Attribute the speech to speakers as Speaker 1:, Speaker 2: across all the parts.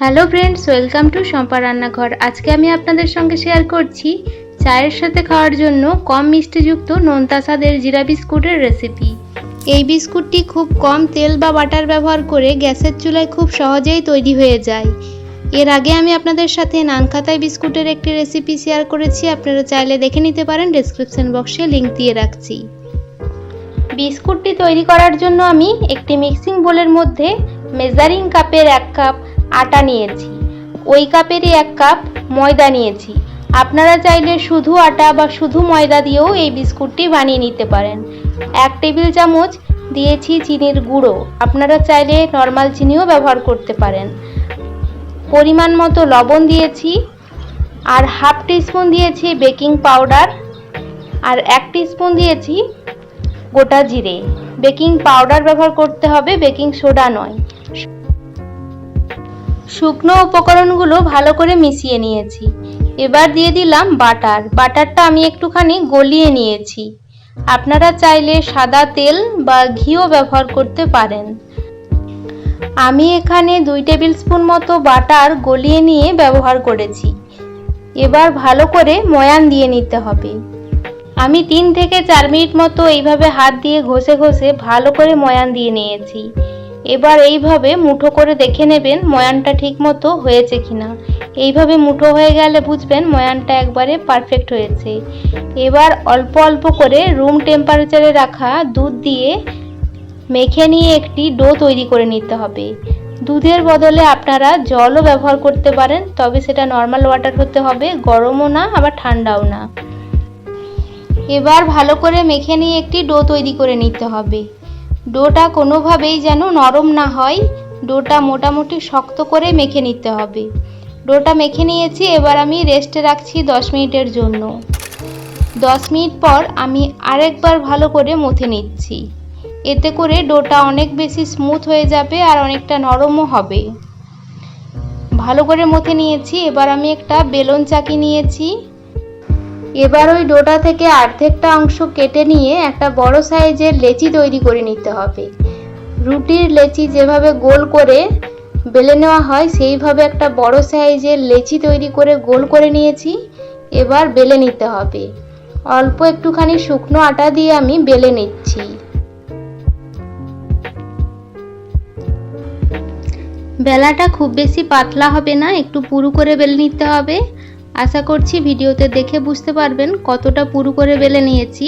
Speaker 1: Hello friends, welcome to Shampa রান্নাঘর। আজকে আমি আপনাদের সঙ্গে শেয়ার করছি চায়ের সাথে খাওয়ার জন্য কম মিষ্টিযুক্ত নোনতা স্বাদের জিরা বিস্কুটের রেসিপি। এই বিস্কুটটি খুব কম তেল বা বাটার ব্যবহার করে গ্যাসের চুলায় খুব সহজেই তৈরি হয়ে যায়। এর আগে আমি আপনাদের সাথে নানখাতায় বিস্কুটের একটি রেসিপি শেয়ার করেছি, আপনারা চাইলে দেখে নিতে পারেন ডেসক্রিপশন বক্সে লিংক দিয়ে রাখছি। বিস্কুটটি তৈরি করার জন্য আমি একটি মিক্সিং বোলের মধ্যে মেজারিং কাপের এক কাপ আটা নিয়েছি। ওই কাপেরই এক কাপ ময়দা নিয়েছি। আপনারা চাইলে শুধু আটা বা শুধু ময়দা দিয়েও এই বিস্কুটটি বানিয়ে নিতে পারেন। এক টেবিল চামচ দিয়েছি চিনির গুঁড়ো। আপনারা চাইলে নর্মাল চিনিও ব্যবহার করতে পারেন। পরিমাণ মতো লবণ দিয়েছি আর হাফ টিস্পুন দিয়েছি বেকিং পাউডার আর এক টিস্পুন দিয়েছি গোটা জিরে। বেকিং পাউডার ব্যবহার করতে হবে, বেকিং সোডা নয়। শুকনো উপকরণগুলো ভালো করে মিশিয়ে নিয়েছি। এবার দিয়ে দিলাম বাটার। বাটারটা আমি একটুখানি গলিয়ে নিয়েছি। আপনারা চাইলে সাদা তেল বা ঘিও ব্যবহার করতে পারেন। আমি এখানে দুই টেবিল স্পুন মতো বাটার গলিয়ে নিয়ে ব্যবহার করেছি। এবার ভালো করে ময়ান দিয়ে নিতে হবে। আমি তিন থেকে চার মিনিট মতো এইভাবে হাত দিয়ে ঘষে ঘষে ভালো করে ময়ান দিয়ে নিয়েছি। এবার এইভাবে মুঠো করে দেখে নেবেন ময়ানটা ঠিক মতো হয়েছে কিনা। এইভাবে মুঠো হয়ে গেলে বুঝবেন ময়ানটা একবারে পারফেক্ট হয়েছে। এবার অল্প অল্প করে রুম টেম্পারেচারে রাখা দুধ দিয়ে মেখে নিয়ে একটি ডো তৈরি করে নিতে হবে। দুধের বদলে আপনারা জলও ব্যবহার করতে পারেন, তবে সেটা নর্মাল ওয়াটার হতে হবে, গরমও না, আবার ঠান্ডাও না। এবার ভালো করে মেখে নিয়ে একটি ডো তৈরি করে নিতে হবে। ডোটা কোনোভাবেই যেন নরম না হয়। ডোটা মোটামুটি শক্ত করে মেখে নিতে হবে। ডোটা মেখে নিয়েছি, এবার আমি রেস্টে রাখছি দশ মিনিটের জন্য। দশ মিনিট পর আমি আরেকবার ভালো করে মথে নিচ্ছি। এতে করে ডোটা অনেক বেশি স্মুথ হয়ে যাবে আর অনেকটা নরমও হবে। ভালো করে মথে নিয়েছি, এবার আমি একটা বেলন চাকি নিয়েছি। এবার ওই ডোটা থেকে অর্ধেকটা অংশ কেটে নিয়ে একটা বড় সাইজের লেচি তৈরি করে নিতে হবে। রুটির লেচি যেভাবে গোল করে বেলে নেওয়া হয়, সেইভাবে একটা বড় সাইজের লেচি তৈরি করে গোল করে নিয়েছি, এবার বেলে নিতে হবে। অল্প একটুখানি শুকনো আটা দিয়ে আমি বেলে নিচ্ছি। বেলাটা খুব বেশি পাতলা হবে না, একটু পুরু করে বেলে নিতে হবে। আশা করছি ভিডিওতে দেখে বুঝতে পারবেন কতটা পুরু করে বেলে নিয়েছি।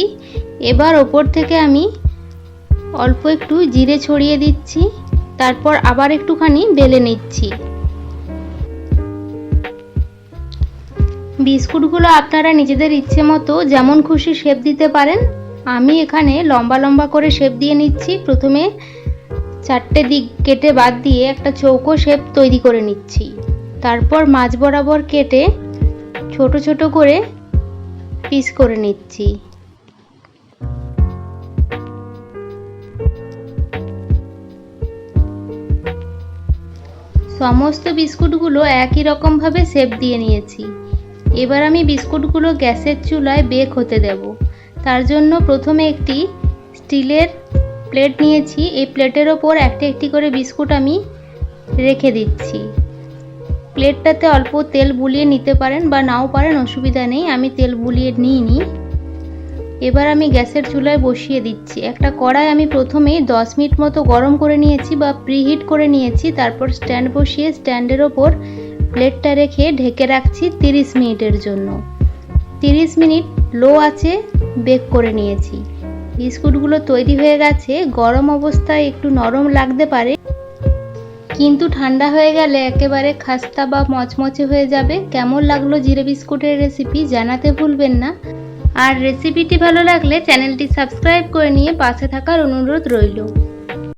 Speaker 1: এবার ওপর থেকে আমি অল্প একটু জিরে ছড়িয়ে দিচ্ছি, তারপর আবার একটুখানি বেলে নিচ্ছি। বিস্কুটগুলো আপনারা নিজেদের ইচ্ছে মতো যেমন খুশি শেপ দিতে পারেন, আমি এখানে লম্বা লম্বা করে শেপ দিয়ে নিচ্ছি। প্রথমে চারটে দিক কেটে বাদ দিয়ে একটা চৌকো শেপ তৈরি করে নিচ্ছি। তারপর মাঝ বরাবর কেটে ছোট ছোট করে পিস করে নিচ্ছি। সমস্ত বিস্কুটগুলো একই রকমভাবে শেপ দিয়ে নিয়েছি। এবার আমি বিস্কুটগুলো গ্যাসের চুলায় বেক হতে দেব। তার জন্য প্রথমে একটি স্টিলের প্লেট নিয়েছি। এই প্লেটের ওপর একটি একটি করে বিস্কুট আমি রেখে দিচ্ছি। প্লেটটাতে অল্প তেল বুলিয়ে নিতে পারেন বা নাও পারেন, অসুবিধা নেই, আমি তেল বুলিয়ে নিই নিইনি। এবার আমি গ্যাসের চুলায় বসিয়ে দিচ্ছি। একটা কড়াই আমি প্রথমেই দশ মিনিট মতো গরম করে নিয়েছি বা প্রিহিট করে নিয়েছি, তারপর স্ট্যান্ড বসিয়ে স্ট্যান্ডের ওপর প্লেটটা রেখে ঢেকে রাখছি তিরিশ মিনিটের জন্য। তিরিশ মিনিট লো আছে বেক করে নিয়েছি। বিস্কুটগুলো তৈরি হয়ে গেছে, গরম অবস্থায় একটু নরম লাগতে পারে। কিন্তু ঠান্ডা হয়ে গেলে একেবারে খাস্তা বা মচমচে হয়ে যাবে। কেমন লাগল জিরে বিস্কুটের রেসিপি জানাতে ভুলবেন না। আর রেসিপিটি ভালো লাগলে চ্যানেলটি সাবস্ক্রাইব করে নিয়ে পাশে থাকার অনুরোধ রইল।